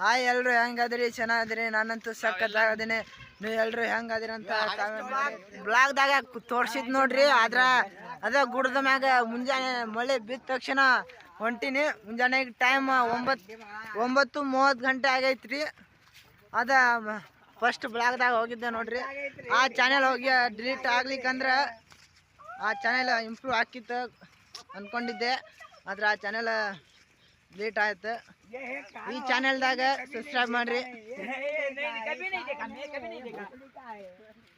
Hi ಎಲ್ರು ಹೆಂಗಾದ್ರಿ? ಚೆನ್ನಾಗಿದ್ರಿ? ನಾನಂತೂ ಸಖತ್ತಾಗದೀನಿ ನೀವು ಎಲ್ರು ಹೆಂಗಾದ್ರಿ ಅಂತ ಬ್ಲಾಗ್ದಾಗ ತೋರ್ಸಿದ್ ನೋಡ್ರಿ ಆದ್ರ ಅದ ಗುಡದ ಮ್ಯಾಗ ಮುಂಜಾನೆ ಮಳೆ ಬಿದ್ದ ತಕ್ಷಣ ಹೊಂಟಿನಿ. ಮುಂಜಾನೆ ಟೈಮ್ ಒಂಬತ್ತು ಒಂಬತ್ತು ಮೂವತ್ತು ಗಂಟೆ ಆಗೈತ್ರಿ. ಅದ ಫಸ್ಟ್ ಬ್ಲಾಗ್ದಾಗ ಹೋಗಿದ್ದೆ ನೋಡ್ರಿ. ಆ ಚಾನೆಲ್ ಹೋಗಿ ಡಿಲೀಟ್ ಆಗ್ಲಿಕ್ಕಂದ್ರೆ ಆ ಚಾನೆಲ್ ಇಂಪ್ರೂವ್ ಆಕಿತ್ತು ಅನ್ಕೊಂಡಿದ್ದೆ. ಆದ್ರೆ ಆ ಚಾನೆಲ್ ಡಿಲೀಟ್ ಆಯ್ತು. ಈ ಚಾನೆಲ್ದಾಗ ಸಬ್ಸ್ಕ್ರೈಬ್ ಮಾಡ್ರಿ.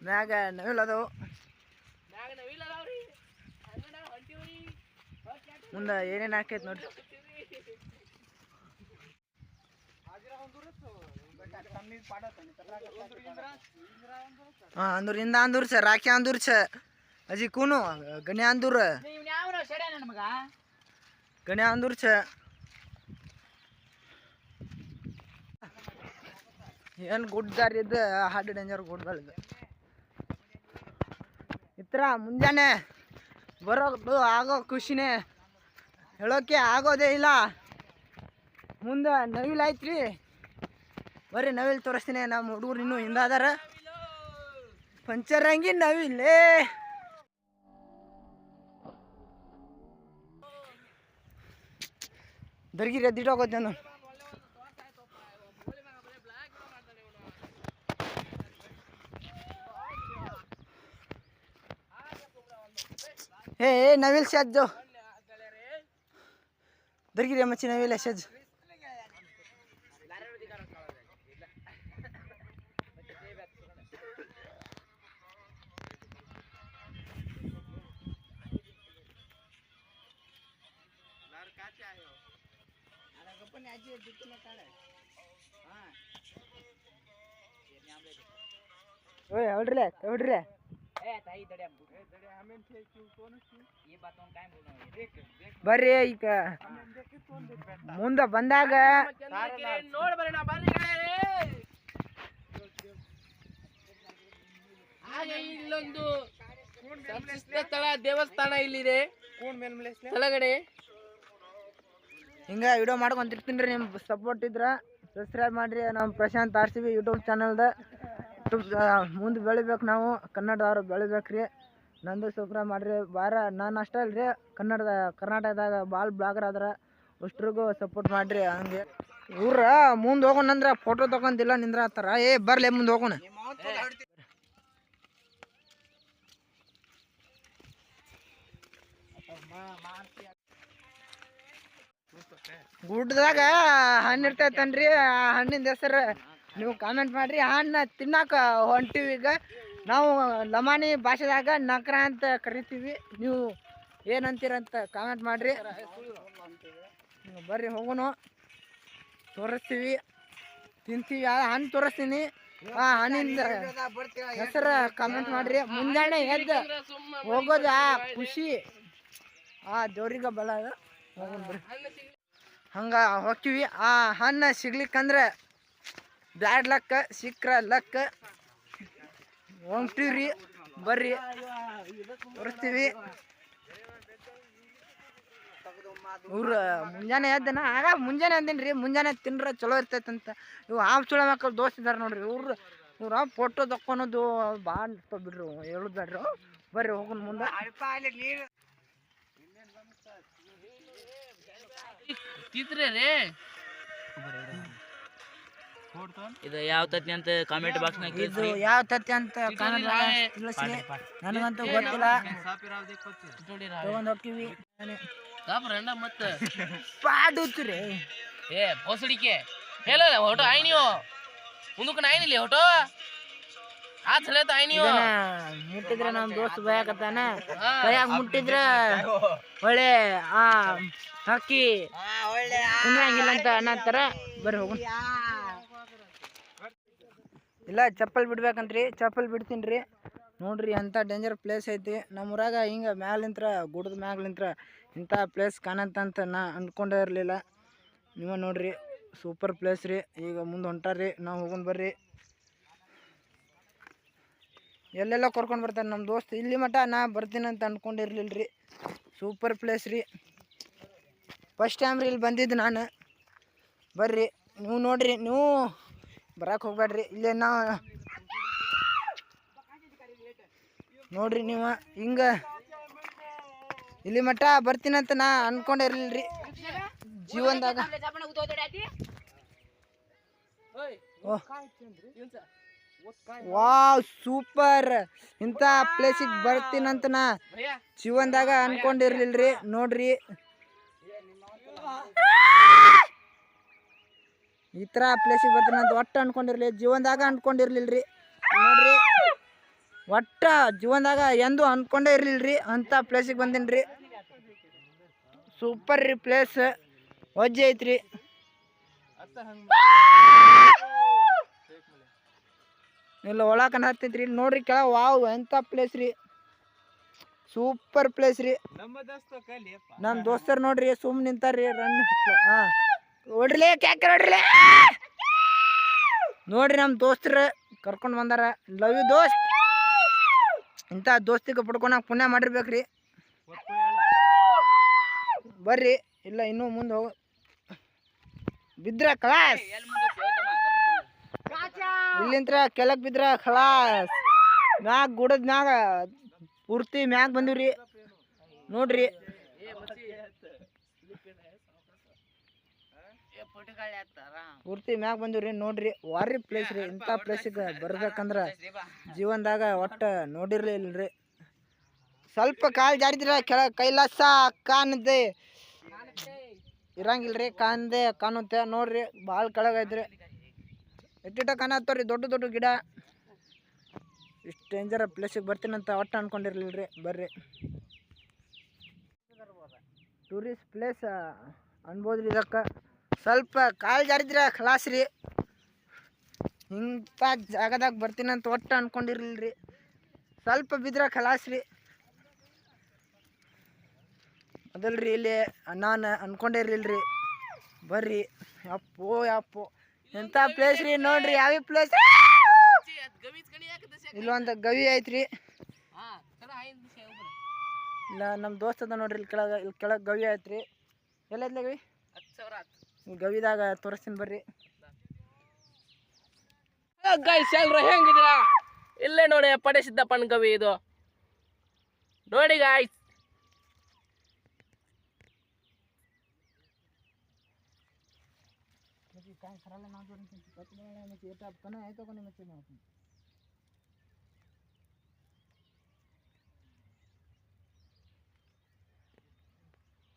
ಮ್ಯಾಗ ನವಿಲ್ ಅದಾವು ಮುಂದೆ ಏನೇನು ಹಾಕೈತೆ ನೋಡ್ರಿ. ಹಾಂ ಇಂದ ಅಂದೂರ್ ಸರ್ ರಾಖಿ ಅಂದೂರ್ ಸ ಅಜಿ ಕೂನು ಗಣ್ಯ ಅಂದೂರ್. ಗಣ್ಯ ಅಂದೂರ್ ಸ ಏನು ಗುಡ್ದಾರ ಇದು ಹಾರ್ಡ್ ಡೇಂಜರ್ ಗುಡ್ಗಳಿದು ಇತ್ರ ಮುಂಜಾನೆ ಬರೋದು ಆಗೋ ಖುಷಿನೇ. ಹೇಳೋಕೆ ಆಗೋದೇ ಇಲ್ಲ. ಮುಂದೆ ನವಿಲ್ ಐತ್ರಿ. ಬರೀ ನವಿಲ್ ತೋರಿಸ್ತೀನಿ, ನಮ್ಮ ಹುಡುಗರು ಇನ್ನೂ ಹಿಂದೆ ಪಂಚರ್ ಪಂಚರಂಗಿ ನವಿಲೇ ದರ್ಗಿರಿ ಎದ್ದಿಟ್ಟು ನಾನು. ಏ ಏ ನವಿಲ್ ಸಜ್ಜು ದರ್ಗಿರಿ ಮಚ್ಚಿ ನವಿಲ್ ಸಜ್ಜು ಓಯ್ ಹೊಡ್ರಲೆ ಹೊಡ್ರಲೆ. ಬರ್ರಿ ಈಗ. ಮುಂದೆ ಬಂದಾಗ ಹಾಗೆ ಇಲ್ಲೊಂದು ಸ್ಥಳ ದೇವಸ್ಥಾನ ಇಲ್ಲಿದೆ. ಕೆಳಗಡೆ. ಹಿಂಗ ವಿಡಿಯೋ ಮಾಡ್ಕೊಂತಿರ್ತೀನಿ ರೀ ನಿಮ್ ಸಪೋರ್ಟ್ ಇದ್ರೆ. ಸಬ್ಸ್ಕ್ರೈಬ್ ಮಾಡ್ರಿ ನಮ್ಮ Prashanth R C B YouTube ಚಾನಲ್ದ ಮುಂದೆ ಬೆಳಿಬೇಕು ನಾವು, ಕನ್ನಡದವ್ರು ಬೆಳಿಬೇಕು ರೀ. ನಂದು ಸುಪ್ರ ಮಾಡಿರಿ, ಬಾರ ನಾನು ಅಷ್ಟೇ ಅಲ್ರಿ, ಕನ್ನಡದ, ಕರ್ನಾಟಕದಾಗ ಭಾಳ ಬ್ಲಾಗರ್ ಆದ್ರೆ ಅಷ್ಟ್ರಿಗೂ ಸಪೋರ್ಟ್ ಮಾಡಿರಿ ಹಂಗೆ. ಇವ್ರ ಮುಂದೆ ಹೋಗೋಣಂದ್ರೆ ಫೋಟೋ ತಗೊಂಡಿಲ್ಲ ನಿಂದ್ರ ಆತರ. ಏ, ಬರ್ಲಿ ಮುಂದೆ ಹೋಗೋಣ. ಗುಡ್ಡದಾಗ ಹಣ್ಣು ಇರ್ತೈತನ್ರಿ ಆ ಹಣ್ಣಿಂದ ಹೆಸರು ನೀವು ಕಾಮೆಂಟ್ ಮಾಡ್ರಿ. ಹಣ್ಣು ತಿನ್ನಕ ಹೊಂಟಿವಿ ಈಗ. ನಾವು ಲಮಾನಿ ಭಾಷೆದಾಗ ನಕ್ರ ಅಂತ ಕರಿತೀವಿ. ನೀವು ಏನಂತೀರಂತ ಕಾಮೆಂಟ್ ಮಾಡ್ರಿ. ಬರ್ರಿ ಹೋಗೋಣ ತೋರಿಸ್ತೀವಿ. ತಿಂತೀವಿ. ಹಣ್ಣು ತೋರಿಸ್ತೀನಿ. ಆ ಹಣ್ಣಿಂದ ಹೆಸರು ಕಾಮೆಂಟ್ ಮಾಡ್ರಿ. ಮುಂಜಾನೆ ಎದ್ದು ಹೋಗೋದು ಆ ಖುಷಿ. ಆ ದೇವ್ರಿಗೆ ಬಲ ಹೋಗೋಣ ಹಂಗ ಹೋಗ್ತೀವಿ. ಆ ಹಣ್ಣು ಸಿಗ್ಲಿಕ್ಕಂದ್ರೆ ಬ್ಯಾಡ್ ಲಕ್ಕ ಸಿಕ್ಕ್ರ ಲಕ್ಕ ಹೊಂಟಿವ್ರಿ, ಬರ್ರಿ. ಬರ್ತೀವಿ ಇವ್ರು ಮುಂಜಾನೆ ಎದ್ದನ ಆಗ ಮುಂಜಾನೆ ಅಂದಿನಿ ರೀ ಮುಂಜಾನೆ ತಿನ್ರ ಚಲೋ ಇರ್ತೈತಂತ. ಇವು ಹಾವು ಚುಳ ಮಕ್ಕಳು ದೋಸ್ತ ಇದಾರೆ ನೋಡ್ರಿ, ಇವ್ರು ಇವ್ರ ಫೋಟೋ ತಕ್ಕೊಳೋದು ಭಾಳ ಬಿಡ್ರಿ ಬರ್ರಿ ಹೋಗೋಣ ಮುಂದೆ. ತಿಂತ್ರೆ ರೇ ಇದು ಯಾವ ತತ್ತಿ ಅಂತ ಕಾಮೆಂಟ್ ಬಾಕ್ಸ್ ನಾಗ ಇದು ಯಾವ ತತ್ತಿ ಅಂತ ಕಾಣಲ್ಲ ತಿಳಿಸಿ ನನಗಂತೂ ಗೊತ್ತಿಲ್ಲ. ತಗೊಂಡ್ ಹೋಗ್ತೀವಿ. ಮತ್ತೆ ಮತ್ತ. ಪಾಡುತ್ರಿ ಏ ಬೋಸಡಿಕೆ. ಹೇಳ ಹೊಟೋ ಆಯ್ ನೀವು ಮುಂದಕ್ಕೆ ಹೊಟೋ. ಆ ನೀವು ಮುಟ್ಟಿದ್ರೆ ದೋಸ್ತ ಬಯಕತ್ತಾನ ಕೈಯಾಗ ಮುಟ್ಟಿದ್ರ ಒಳ್ಳೆ ಆ ಹಕ್ಕಿ ಕುಂದ್ರಂಗಿಲ್ಲ ಅಂತ ಅನ್ನತ್ತಾರ ಬರ್ರಿ ಹೋಗೋಣ. ಇಲ್ಲ, ಚಪ್ಪಲ್ ಬಿಡ್ಬೇಕಂತ್ರಿ, ಚಪ್ಪಲ್ ಬಿಡ್ತೀನಿ ನೋಡ್ರಿ ಎಂಥ ಡೇಂಜರ್ ಪ್ಲೇಸ್ ಐತಿ. ನಮ್ಮ ಊರಾಗ ಹಿಂಗೆ ಮ್ಯಾಲಿಂತ್ರ ಗುಡ್ದ ಮ್ಯಾಲಿಂತ್ರ ಇಂಥ ಪ್ಲೇಸ್ ಕಾಣಂತಂತ ನಾ ಅಂದ್ಕೊಂಡೇ ಇರಲಿಲ್ಲ. ನೀವು ನೋಡ್ರಿ ಸೂಪರ್ ಪ್ಲೇಸ್ ರೀ. ಈಗ ಮುಂದೆ ಹೊಂಟಾರ್ರಿ, ನಾವು ಹೋಗೋಣ ಬರ್ರಿ. ಎಲ್ಲೆಲ್ಲ ಕರ್ಕೊಂಡು ಬರ್ತಾರೆ ನಮ್ಮ ದೋಸ್ತ್. ಇಲ್ಲಿ ಮಟ ನಾ ಬರ್ತೀನಿ ಅಂತ ರೀ ಸೂಪರ್ ಪ್ಲೇಸ್ ರೀ. ಫಸ್ಟ್ ಟೈಮ್ ರೀ ಇಲ್ಲಿ ಬಂದಿದ್ದು ನಾನು. ಬರ್ರಿ, ನೀವು ನೋಡ್ರಿ, ನೀವು ಬರಕ್ಕೆ ಹೋಗ್ಬೇಡ್ರಿ. ಇಲ್ಲೇ ನಾ ನೋಡ್ರಿ ನೀವು, ಹಿಂಗ. ಇಲ್ಲಿ ಮಟ್ಟ ಬರ್ತೀನಂತ ನಾ ಅನ್ಕೊಂಡಿರ್ಲಿಲ್ರಿ ಜೀವನದಾಗ. Wow, super. ಇಂಥ ಪ್ಲೇಸಿಗೆ ಬರ್ತೀನಂತ ನಾ ಜೀವನದಾಗ ಅನ್ಕೊಂಡಿರ್ಲಿಲ್ರಿ ನೋಡ್ರಿ. ಈ ಥರ ಪ್ಲೇಸಿಗೆ ಬರ್ತೀನಿ ಅಂತ ಒಟ್ಟು ಅಂದ್ಕೊಂಡಿರಲಿ ಜೀವನದಾಗ ಅನ್ಕೊಂಡಿರ್ಲಿಲ್ರಿ. ನೋಡಿರಿ ಒಟ್ಟ ಜೀವನದಾಗ ಎಂದು ಇರಲಿಲ್ಲ ರೀ ಅಂತ ಪ್ಲೇಸಿಗೆ ಬಂದೀನಿ ರೀ ಸೂಪರ್ ರೀ ಪ್ಲೇಸ್ ವಜ್ಜೆ ಐತ್ರಿ. ಇಲ್ಲ ಒಳಕನ ಹತ್ತೈತ್ರಿ. ನೋಡ್ರಿ ಕೆಳ ವಾವ್ ಎಂಥ ಪ್ಲೇಸ್ ರೀ. ಸೂಪರ್ ಪ್ಲೇಸ್ ರೀ. ನಮ್ಮ ದೋಸ್ತರು ನೋಡ್ರಿ ಸುಮ್ ನಿಂತಾರ್ರಿ ರನ್ ಹಾ. ನೋಡ್ರಿಲೇ ಕ್ಯಾಕ್ ನೋಡ್ರಿಲೇ? ನೋಡ್ರಿ ನಮ್ಮ ದೋಸ್ತರು ಕರ್ಕೊಂಡು ಬಂದಾರ. ಲವ್ ಯು ದೋಸ್ತ್. ಇಂಥ ದೋಸ್ತಿಗೆ ಪಡ್ಕೊಂಡಾಗ ಪುಣ್ಯ ಮಾಡಿರ್ಬೇಕ್ರಿ. ಬರ್ರಿ, ಇಲ್ಲ ಇನ್ನೂ ಮುಂದೆ ಹೋಗ. ಬಿದ್ರ ಕ್ಲಾಸ್ ಇಲ್ಲಿಂತ್ರ ಕೆಳಗೆ ಬಿದ್ರ ಕಳಾಸ್. ಮ್ಯಾಗ ಗುಡದ ಮ್ಯಾಗ ಪೂರ್ತಿ ಮ್ಯಾಗ ಬಂದಿವ್ರಿ. ನೋಡ್ರಿ. ಪೂರ್ತಿ ಮ್ಯಾಗ ಬಂದಿವ್ರಿ, ನೋಡ್ರಿ ವಾರಿ ಪ್ಲೇಸ್ ರೀ, ಇಂಥ ಪ್ಲೇಸಿಗೆ ಬರ್ಬೇಕಂದ್ರ ಜೀವನದಾಗ ಒಟ್ಟ ನೋಡಿರ್ಲಿಲ್ರಿ. ಸ್ವಲ್ಪ ಕಾಲ್ ಜಾರಿದ್ರೆ, ಕೆಳ ಕೈಲಾಸ ಕಾಣದೆ. ಇರಂಗಿಲ್ರಿ, ಕಾಣದೆ, ಕಾಣುತ್ತೆ, ನೋಡ್ರಿ ಭಾಳ ಕೆಳಗೈತ್ರಿ ಎಟ್ಟಿಟ ಕಾಣತ್ತವ್ರಿ ದೊಡ್ಡ ದೊಡ್ಡ ಗಿಡ. ಇಷ್ಟು ಡೇಂಜರ್ ಪ್ಲೇಸಿಗೆ ಬರ್ತೀನಂತ ಒಟ್ಟು ಅನ್ಕೊಂಡಿರ್ಲಿಲ್ರಿ, ಬರ್ರಿ. ಟೂರಿಸ್ಟ್ ಪ್ಲೇಸ್ ಅನ್ಬೋದ್ರಿ ಇದಕ್ಕೆ. ಸ್ವಲ್ಪ ಕಾಲು ಜಾರಿದ್ರೆ ರೀ. ಇಂಥ ಜಾಗದಾಗ ಬರ್ತೀನಂತ ಒಟ್ಟು ಅನ್ಕೊಂಡಿರ್ಲಿಲ್ರಿ. ಸ್ವಲ್ಪ ಬಿದ್ರ ರೀ. ಅದಲ್ರಿ ಇಲ್ಲಿ ನಾನು ಅನ್ಕೊಂಡಿರ್ಲಿಲ್ರಿ. ಬರ್ರಿ. ಅಪ್ಪೋ ಯಪ್ಪೋ ಎಂಥ ಪ್ಲೇಸ್ ರೀ ನೋಡ್ರಿ, ಯಾವ ಪ್ಲೇಸ್ ಇಲ್ಲೊಂದ ಗವಿ ಐತ್ರಿ. ಇಲ್ಲ ನಮ್ಮ ದೋಸ್ತ ಅದ ನೋಡ್ರಿ ಇಲ್ಲಿ ಕೆಳಗೆ ಇಲ್ಲಿ ಕೆಳಗೆ ಗವಿ ಐತ್ರಿ. ಎಲ್ಲ ಗವಿ? ಈ ಗವಿದಾಗ ತೋರಿಸ್ತೀನಿ ಬರ್ರಿ. ಗೈಸ್ ಎಲ್ರು ಹೆಂಗಿದ್ದೀರಾ? ಇಲ್ಲೇ ನೋಡಿ ಪಡಿಸಿದ್ದ ಸಿದ್ದಪ್ಪನ ಗವಿ ಇದು. ನೋಡಿ ಗಾಯ್ಸ್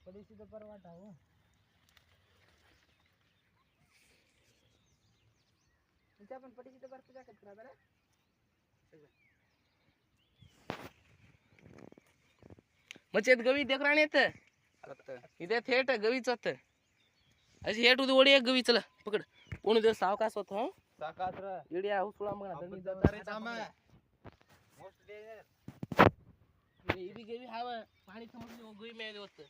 ಪಡಿಸಿದ ಪರ್ವಾಟ ಅವು. ವಿಚಾಪನ್ ಪಡಿಸಿದ ಬರ್ತಿದಾಕತ್ರ ಅದರ मच्छेत गवी देख राणी येत इथे थेट गवीच होत अशी हेट उदी ओढी एक गवी चला पकड कोणी दिवस सावकाश होत हं इडिया हुसुळा मग ಇದು ಗವಿ ಹಾವ ಪಾಣಿ ಸಮುದ್ರ ಗವಿ ಮೇಲೆ ಹೋಗ್ತ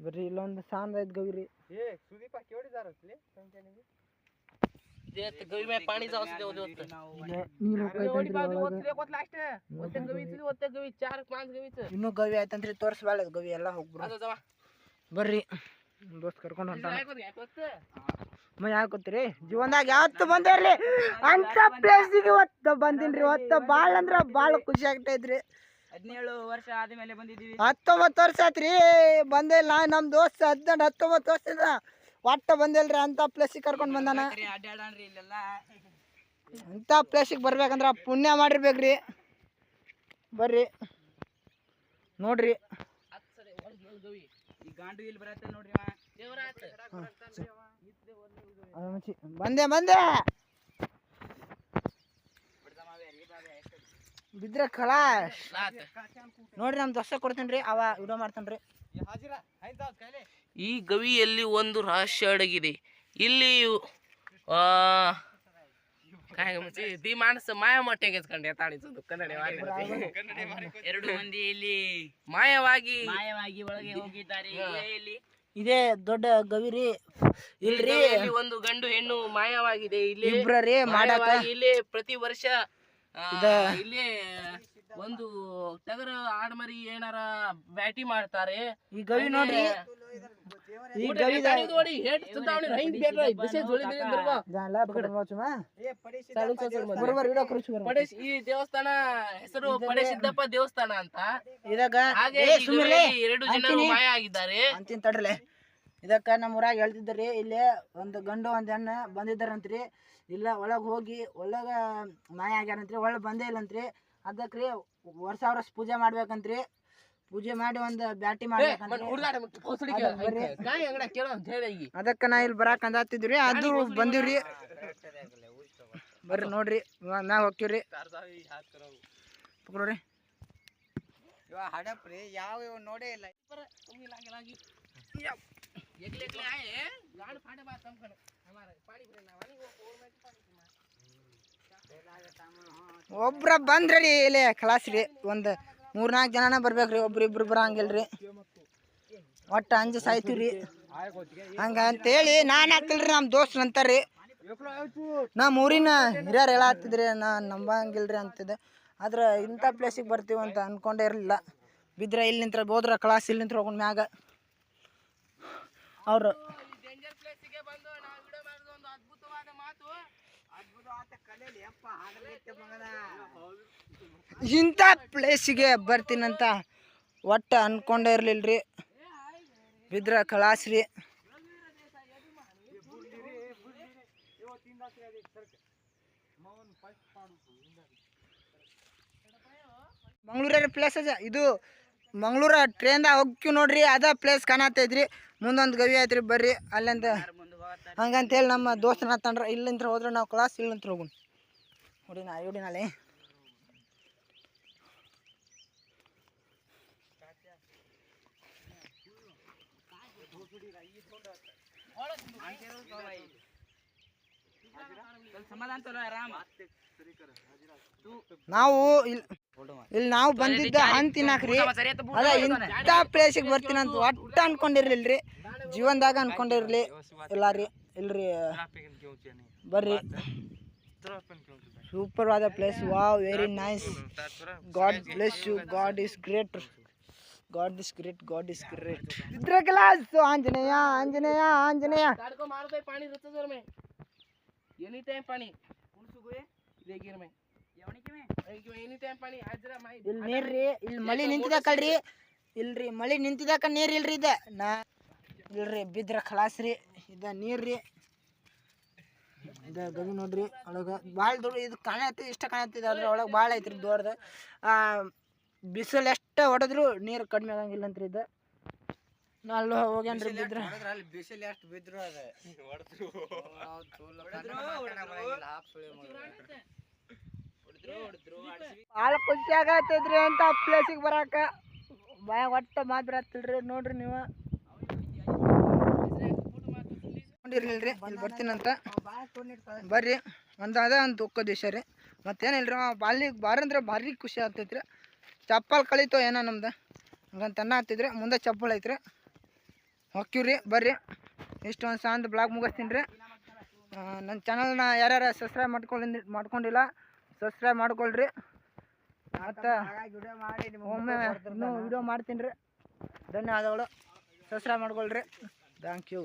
ಬರ್ರಿ ಇಲ್ಲೊಂದು ಸಾಂದ್ ಐತ್ ಗವಿ ರೀ जे गवी ಗವಿ ಮೇಲೆ ಗವಿ ಇನ್ನು ಗವಿ ಗವಿ ಎಲ್ಲ ಹೋಗ್ಬಿಡು. ಬರ್ರಿ. ದೋಸ್ತ್ ಕರ್ಕೊಂಡು ಹೊಂಟಾನ. ಮ ಯಾಕೆ ಯಾವತ್ತು ಬಂದಿರಲಿ ಅಂತ ಪ್ಲೇಸಿಗೆ ಒತ್ತ ಬಂದಿನ್ರಿ ಒತ್ತ ಭಾಳ ಅಂದ್ರ ಭಾಳ ಖುಷಿ ಆಗ್ತಾ ಹದಿನೇಳು ವರ್ಷ ಆದ್ಮೇಲೆ ಬಂದಿದ್ದೀವಿ. ಹತ್ತೊಂಬತ್ತು ವರ್ಷ ಆತ್ರಿ. ಬಂದಿಲ್ಲ ನಮ್ಮ ದೋಸ್ತ ಹದಿನೆಂಟು ಹತ್ತೊಂಬತ್ತು ವರ್ಷದಿಂದ ಒಟ್ಟ ಬಂದಿಲ್ರಿ ಅಂತ ಪ್ಲೇಸಿಗೆ ಕರ್ಕೊಂಡು ಬಂದಾನ. ಅಂತ ಪ್ಲೇಸಿಗೆ ಬರ್ಬೇಕಂದ್ರೆ ಪುಣ್ಯ ಮಾಡಿರ್ಬೇಕ್ರಿ. ಬರ್ರಿ. ನೋಡ್ರಿ. ಬಂದೆ ಬಂದೆ. ಬಿದ್ರ ಕಳಾ ನೋಡ್ರಿ ನಮ್ ಕೊಡ್ತೀನಿ ಕೊಡ್ತೇನ್ರಿ ಅವ ವಿಡಿಯೋ ಮಾಡ್ತಾನ್ರಿ. ಈ ಗವಿಯಲ್ಲಿ ಒಂದು ರಹಸ್ಯ ಅಡಗಿದೆ. ಇಲ್ಲಿ ದಿ ಮಾನಸ ಮಾಯಮಟ್ಟೆಗೆ ಎತ್ಕೊಂಡು ಎತ್ತಾಡಿಸೋದು ಕನ್ನಡ ಎರಡು ಮಂದಿ ಇಲ್ಲಿ ಮಾಯವಾಗಿ ಮಾಯವಾಗಿ ಒಳಗೆ ಹೋಗಿದ್ದಾರೆ. ಇದೇ ದೊಡ್ಡ ಗವಿರಿ ಇಲ್ರಿ. ಇಲ್ಲಿ ಒಂದು ಗಂಡು ಹೆಣ್ಣು ಮಾಯವಾಗಿದೆ. ಇಲ್ಲಿ ಇಬ್ರರಿ ಇಲ್ಲಿ ಪ್ರತಿ ವರ್ಷ ಇಲ್ಲಿ ಒಂದು ಟಗರ ಆಡ್ಮರಿ ಏನಾರ ಬ್ಯಾಟಿ ಮಾಡ್ತಾರೆ. ಈ ಗವಿ ನೋಡ್ರಿ. ಈ ಊಟ ಗವಿ ಗಾಡಿ ನೋಡಿ ಹೇಟ್ ಸುತ್ತಾವಣಿ ಹಿಂಗ್ ಬೇಡ್ರ ಬಿಸಿ ಜೋಳಿ ಬೇರೆ ಬರ್ಗೋ ಜಾಲ ಪಕಡ್ ಏ ಸಣ್ಣ ಸಣ್ಣ ಮದ್ವೆ. ಬರೋಬರ್ ವಿಡಿಯೋ ಕೃಷಿ ಬರೋಬರ್ ಪಡೇಶ್ ಈ ದೇವಸ್ಥಾನ ಹೆಸರು ಪಡೇಶಿದ್ದಪ್ಪ ದೇವಸ್ಥಾನ ಅಂತ. ಇದಾಗ ಏ ಈ ಎರಡು ಜನರು. ಮಾಯ ಆಗಿದ್ದಾರೆ. ಅಂತಿನ ತಡ್ರಲೆ. ಇದಕ್ಕ ನಮ್ಮ ಊರಾಗ ಹೇಳ್ತಿದ್ರಿ ಇಲ್ಲೇ ಒಂದು ಗಂಡು ಒಂದು ಹೆಣ್ಣು ಬಂದಿದ್ದಾರಂತ್ರಿ. ಇಲ್ಲ ಒಳಗೆ ಹೋಗಿ ಒಳಗ ಮಾಯ ಆಗ್ಯಾರಂತ್ರಿ ಒಳಗೆ ಬಂದೇ ಇಲ್ಲಂತ್ರಿ. ಅದಕ್ಕೆ ರೀ ವರ್ಷ ವರ್ಷ ಪೂಜೆ ಮಾಡ್ಬೇಕಂತ್ರಿ. ಪೂಜೆ ಮಾಡಿ ಒಂದು ಬ್ಯಾಟಿ ಮಾಡಿ ಅದಕ್ಕೆ ನಾ ಇಲ್ಲಿ ಬರಾಕ್ ಅಂದಾತಿದ್ರಿ ಅದು ಬಂದಿವ್ರಿ. ಬರ್ರಿ ನೋಡ್ರಿ ಮ್ಯಾಗ ಹೋಗ್ತೀವ್ರಿ. ಪಕ್ರೋರಿ. ಹಡಪ್ರಿ ಯಾವ ಇವ್ ನೋಡೇ ಇಲ್ಲ. ಒಬ್ರ ಬಂದ್ರಿ ಇಲ್ಲಿ ರೀ ಒಂದು ಮೂರ್ನಾಲ್ಕು ಜನನ ಬರ್ಬೇಕ್ರಿ ಒಬ್ರು ಇಬ್ರು ಬರಂಗಿಲ್ರಿ. ಒಟ್ಟು ಅಂಜು ಸಾಯ್ತೀವ್ರಿ. ಹಂಗ ಅಂತೇಳಿ ನಾನು ಹಾಕ್ತಿಲ್ರಿ ನಮ್ಮ ದೋಸ್ತ್ ನಮ್ಮ ಊರಿನ ಹಿರಿಯರು ಹೇಳತ್ತಿದ್ರಿ ನಾ ನಂಬಂಗಿಲ್ರಿ ಅಂತಿದ್ದೆ. ಆದ್ರೆ ಇಂಥ ಪ್ಲೇಸಿಗೆ ಬರ್ತೀವಿ ಅಂತ ಅಂದ್ಕೊಂಡೇ ಇರಲಿಲ್ಲ. ಬಿದ್ರೆ ಇಲ್ಲಿ ನಿಂತ್ರ ಹೋದ್ರ ಕ್ಲಾಸ್ ಇಲ್ಲಿ ನಿಂತ್ರ ಹೋಗೋಣ ಮ್ಯಾಗ. ಅವರು ಇಂಥ ಪ್ಲೇಸಿಗೆ ಬರ್ತೀನಂತ ಒಟ್ಟು ಅನ್ಕೊಂಡೇ ರೀ ಬಿದ್ರ ಕಳಾಸ್ರಿ ರೀ ಮಂಗಳೂರ ಪ್ಲೇಸ್ ಅದ. ಇದು ಮಂಗ್ಳೂರ ಟ್ರೈನ್ದಾಗ ಹೋಗ್ತೀವಿ ನೋಡ್ರಿ, ಅದ ಪ್ಲೇಸ್ ಕಾಣತ್ತೈತ್ರಿ ಮುಂದೊಂದು ಗವಿ ಐತ್ರಿ ಬರ್ರಿ, ಅಲ್ಲಿಂದ ಹಂಗಂತೇಳಿ ನಮ್ಮ ದೋಸ್ತನ ತಂಡ್ರ ಇಲ್ಲಿಂತ್ರ ಹೋದ್ರೆ ನಾವು ಕ್ಲಾಸ್ ಇಲ್ಲಂತ್ರ ಹೋಗುಣ. ഒടിനാ ഒടിനാലേ ನಾವು ಇಲ್ಲಿ ನಾವು ಬಂದಿದ್ದ ಹಣ್ಣು ತಿನ್ನಾಕ್ರಿ ಅಲ್ಲ ಇಂಥ ಪ್ಲೇಸಿಗೆ ಬರ್ತೀನಿ ಅಂತ ಒಟ್ಟ ಅನ್ಕೊಂಡಿರ್ಲಿಲ್ರಿ. ಜೀವನದಾಗ ಅನ್ಕೊಂಡಿರ್ಲಿ. ಇಲ್ಲ ರೀ ಇಲ್ರಿ. ಬರ್ರಿ. ಸೂಪರ್ ಆದ place wow very nice God bless you God is great God is great God is great ಇದ್ರ ಕ್ಲಾಸ್ ಆಂಜನೇಯ ಆಂಜನೇಯ ಆಂಜನೇಯ ताड़ को मारो तो पानी रुचो जोर में एनी टाइम पानी इधे गिर में एनी टाइम पानी आज जरा माई ಇಲ್ಲಿ ನೀರ್ರಿ ಇಲ್ಲಿ ಮಳಿ ನಿಂತಿದಕಲ್ರಿ ಇಲ್ರಿ ಮಳಿ ನಿಂತಿದಕ ನೀರ್ ಇಲ್ರಿ ಇದ ನಾ ಇಲ್ರಿ ಬಿದ್ರ ಖಲಾಸ್ ರೀ ಇದ ನೀರ್ರಿ ಇದ ಗವಿ ನೋಡ್ರಿ ಒಳಗೆ ಭಾಳ ದೊಡ್ಡ ಇದು ಕಾಣತ್ತೆ ಇಷ್ಟ ಕಾಣತ್ತಿದ ಅದ್ರ ಒಳಗೆ ಭಾಳ ಐತ್ರಿ ದೊಡ್ಡದು. ಆ ಬಿಸಿಲು ಎಷ್ಟು ಹೊಡೆದ್ರು ನೀರು ಕಡಿಮೆ ಆಗಂಗಿಲ್ಲ ಅಂತ್ರಿ ಇದು. ನಾ ಅಲ್ಲಿ ಹೋಗ್ಯಾನ್ರಿ ಬಿದ್ರ. ಬಿಸಿಲು ಎಷ್ಟು ಬಿದ್ರು ಅದ. ಭಾಳ ಖುಷಿ ಆಗತ್ತೈತ್ರಿ ಅಂತ ಪ್ಲೇಸಿಗೆ ಬರಾಕ. ಬಾಯ ಒಟ್ಟ ಮಾತು ಬರತ್ತಿಲ್ರಿ ನೋಡ್ರಿ ನೀವು. ನೋಡಿರ್ಲಿಲ್ರಿ ಇಲ್ಲಿ ಬರ್ತೀನಂತ ಬರ್ರಿ. ಒಂದು ಅದ ಒಂದು ದುಃಖ ದಿವಸ ರೀ. ಮತ್ತೇನಿಲ್ರಿ ಅಲ್ಲಿ ಬಾರಂದ್ರೆ ಭಾರಿ ಖುಷಿ ಆಗ್ತೈತ್ರಿ. ಚಪ್ಪಲ್ ಕಳೀತು ಏನೋ ನಮ್ದು. ಹಂಗಂತ ಅನ್ನ ಹತ್ತಿದ್ರಿ ಮುಂದೆ ಚಪ್ಪಲ್ ಐತ್ರಿ. ಹೊಕ್ಕಿವ್ರಿ ಬರ್ರಿ. ಇಷ್ಟೊಂದು ಸಾಂದ್ ಬ್ಲಾಗ್ ಮುಗಿಸ್ತೀನಿ ರೀ. ನನ್ನ ಚಾನಲ್ನ ಯಾರ್ಯಾರು ಸಬ್ಸ್ಕ್ರೈಬ್ ಮಾಡ್ಕೊಂಡು ಮಾಡ್ಕೊಂಡಿಲ್ಲ ಸಬ್ಸ್ಕ್ರೈಬ್ ಮಾಡ್ಕೊಳ್ರಿ. ಮತ್ತು ಒಮ್ಮೆ ಇನ್ನೂ ವಿಡಿಯೋ ಮಾಡ್ತೀನಿ ರೀ. ಧನ್ಯವಾದಗಳು. ಸಬ್ಸ್ಕ್ರೈಬ್ ಮಾಡ್ಕೊಳ್ರಿ. Thank you